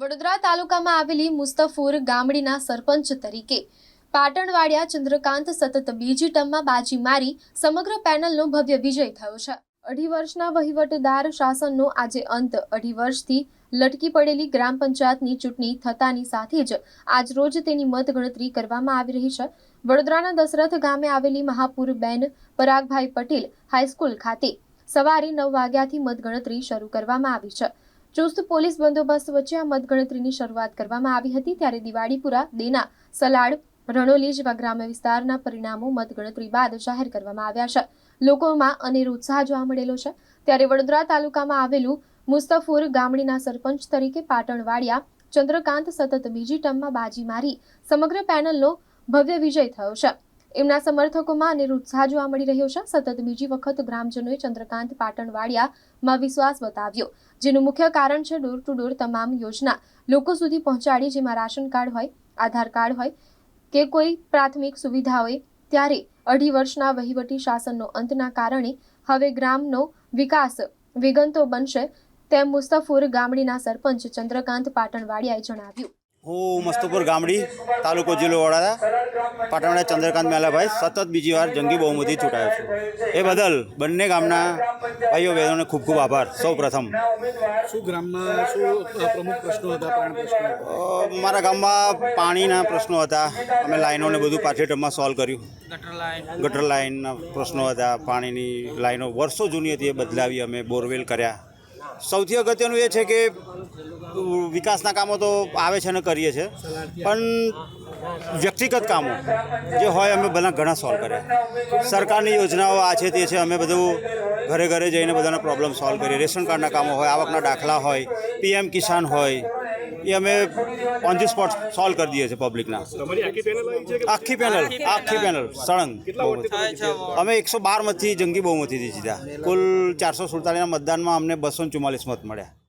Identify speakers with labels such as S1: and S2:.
S1: વડોદરા તાલુકામાં આવેલી મુસ્તફુર ગામડીના સરપંચ તરીકે પાટણવાડિયા ચંદ્રકાંત સતત બીજી ટર્મમાં બાજી મારી સમગ્ર પેનલનો ભવ્ય વિજય થયો છે. અઢી વર્ષના વહીવટદાર શાસનનો આજે અંત. અઢી વર્ષથી લટકી પડેલી ગ્રામ પંચાયતની ચૂંટણી થતાની સાથે જ આજરોજ તેની મતગણતરી કરવામાં આવી રહી છે. વડોદરાના દશરથ ગામે આવેલી મહાપુર બેન પરાગભાઈ પટેલ હાઈસ્કૂલ ખાતે સવારે નવ વાગ્યાથી મતગણતરી શરૂ કરવામાં આવી છે. ચુસ્ત પોલીસ બંદોબસ્ત વચ્ચે આ મતગણતરીની શરૂઆત કરવામાં આવી હતી ત્યારે દિવાળીપુરા, દેના, સલાડ, રણોલી જેવા ગ્રામ્ય વિસ્તારના પરિણામો મતગણતરી બાદ જાહેર કરવામાં આવ્યા છે. લોકોમાં અનેરો ઉત્સાહ જોવા મળેલો છે. ત્યારે વડોદરા તાલુકામાં આવેલું મુસ્તફુર ગામડીના સરપંચ તરીકે પાટણવાડિયા ચંદ્રકાંત સતત બીજી ટર્મમાં બાજી મારી સમગ્ર પેનલનો ભવ્ય વિજય થયો છે. એમના સમર્થકોમાં અને ઉત્સાહ જોવા મળી રહ્યો છે. સતત બીજી વખત ગ્રામજનોએ ચંદ્રકાંત પાટણવાડિયામાં વિશ્વાસ બતાવ્યો, જેનું મુખ્ય કારણ છે ડોર ટુ ડોર તમામ યોજના. લોકો સુધી પહોંચાડી જેમાં રાશન કાર્ડ હોય, આધાર કાર્ડ હોય કે કોઈ પ્રાથમિક સુવિધા હોય, ત્યારે અઢી વર્ષના વહીવટી શાસનનો અંતના કારણે હવે ગ્રામનો વિકાસ વેગંતો બનશે તેમ મુસ્તફુર ગામડીના સરપંચ ચંદ્રકાંત પાટણવાડિયાએ જણાવ્યું.
S2: હું મસ્તપુર ગામડી તાલુકો જિલ્લો વડાદા પાટણના ચંદ્રકાંત મેલાભાઈ સતત બીજી વાર જંગી બહુમતી ચૂંટાયો છું. એ બદલ બંને ગામના ભાઈઓ બહેનોને ખૂબ ખૂબ આભાર. સૌ પ્રથમ.
S3: શું ગ્રામમાં શું પ્રમુખ પ્રશ્નો હતા
S2: મારા ગામમાં પાણીના પ્રશ્નો હતા. અમે લાઈનોને બધું પાછળ ટર્મમાં સોલ્વ કર્યું. ગટર લાઈનના પ્રશ્નો હતા પાણીની લાઈનો વર્ષો જૂની હતી એ બદલાવી અમે બોરવેલ કર્યા. સૌથી અગત્યનું એ છે કે વિકાસના કામો તો આવે છે અને કરીએ છીએ પણ વ્યક્તિગત કામો જે હોય અમે બધા ઘણા સોલ્વ કર્યા સરકારની યોજનાઓ આ છે તે છે. અમે બધું ઘરે ઘરે જઈને બધાના પ્રોબ્લેમ સોલ્વ કરીએ. રેશન કાર્ડના કામો હોય, આવકના દાખલા હોય, પીએમ કિસાન હોય એ અમે ઓન ધી સ્પોટ સોલ્વ કરી દઈએ છીએ પબ્લિકના
S3: આખી પેનલ
S2: આખી પેનલ સળંગ? અમે એકસો બાર મતથી જંગી બહુમતીથી જીત્યા કુલ ચારસો સુડતાલીસના મતદાનમાં અમને બસો ચુમ્માલીસ મત મળ્યા.